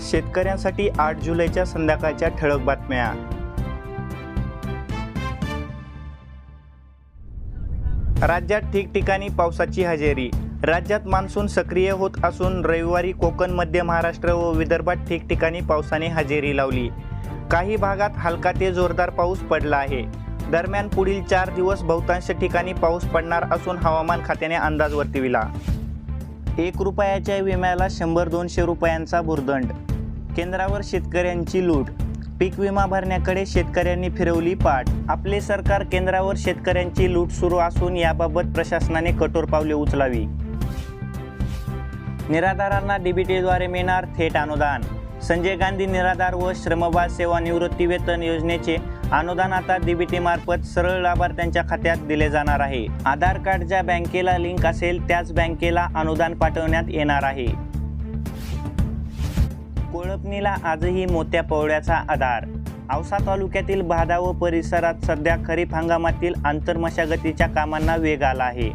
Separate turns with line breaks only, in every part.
शेतकऱ्यांसाठी आठ जुलैच्या संध्याकाळच्या ठळक बातम्या. राज्यात ठिकठिकाणी पावसाची हजेरी. राज्यात मान्सून सक्रिय होत असून रविवारी कोकण मध्य महाराष्ट्र व विदर्भात ठिकठिकाणी पावसाने हजेरी लावली. काही भागात हलका ते जोरदार पाऊस पडला आहे. दरम्यान पुढील चार दिवस बहुतांश ठिकाणी पाऊस पडणार असून हवामान खात्याने अंदाज वर्तविला. एक रुपयाच्या विम्याला शंभर दोनशे रुपयांचा भुर्दंड. केंद्रावर शेतकऱ्यांची लूट. पीक विमा भरण्याकडे शेतकऱ्यांनी फिरवली पाठ. आपले सरकार केंद्रावर शेतकऱ्यांची लूट सुरू असून याबाबत प्रशासनाने कठोर पावले उचलावी. निराधारांना डीबीटीद्वारे मिळणार थेट अनुदान. संजय गांधी निराधार व श्रमबाल सेवा निवृत्ती वेतन योजनेचे अनुदान आता डीबीटी मार्फत सरळ लाभार्थ्यांच्या खात्यात दिले जाणार आहे. आधार कार्ड ज्या बँकेला लिंक असेल त्याच बँकेला अनुदान पाठवण्यात येणार आहे. कोळपणीला आजही मोत्या पवळ्याचा आधार. औसा तालुक्यातील भादा व परिसरात सध्या खरीप हंगामातील आंतरमशागतीच्या कामांना वेग आला आहे.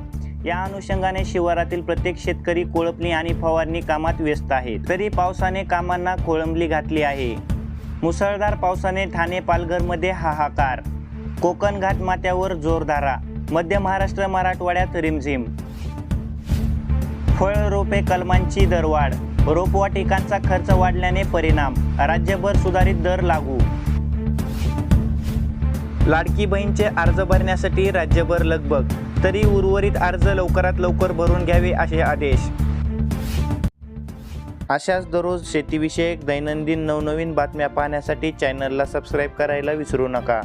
या अनुषंगाने शिवारातील प्रत्येक शेतकरी कोळपणी आणि फवारणी कामात व्यस्त आहे. तरी पावसाने कामांना कोळंबली घातली आहे. मुसळधार पावसाने ठाणे पालघरमध्ये हाहाकार. कोकण घाट माथ्यावर जोरधारा मध्य महाराष्ट्र मराठवाड्यात रिमझिम. फळ रोपे कलमांची दरवाढ. रोपवाटिकांचा खर्च वाढल्याने परिणाम. राज्यभर सुधारित दर लागू. लाडकी बहीणचे अर्ज भरण्यासाठी राज्यभर लगबग. तरी उर्वरित अर्ज लवकरात लवकर भरून घ्यावे असे आदेश. अशाच दररोज शेतीविषयक दैनंदिन नवनवीन बातम्या पाहण्यासाठी चॅनलला सबस्क्राईब करायला विसरू नका.